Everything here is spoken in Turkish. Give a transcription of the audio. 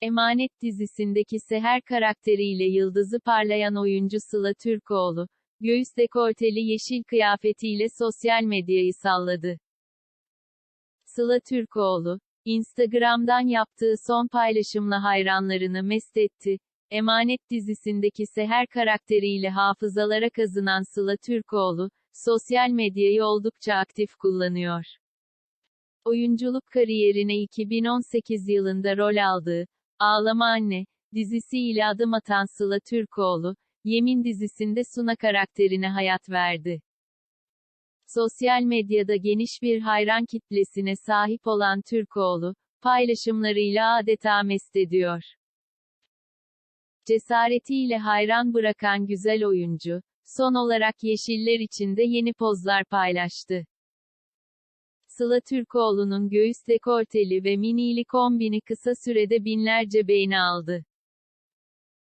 Emanet dizisindeki Seher karakteriyle yıldızı parlayan oyuncu Sıla Türkoğlu, göğüs dekolteli yeşil kıyafetiyle sosyal medyayı salladı. Sıla Türkoğlu, Instagram'dan yaptığı son paylaşımla hayranlarını mest etti. Emanet dizisindeki Seher karakteriyle hafızalara kazınan Sıla Türkoğlu, sosyal medyayı oldukça aktif kullanıyor. Oyunculuk kariyerine 2018 yılında rol aldığı Ağlama Anne dizisiyle adım atan Sıla Türkoğlu, Yemin dizisinde Suna karakterine hayat verdi. Sosyal medyada geniş bir hayran kitlesine sahip olan Türkoğlu, paylaşımlarıyla adeta mest ediyor. Cesaretiyle hayran bırakan güzel oyuncu, son olarak Yeşiller içinde yeni pozlar paylaştı. Sıla Türkoğlu'nun göğüs dekolteli ve minili kombini kısa sürede binlerce beğeni aldı.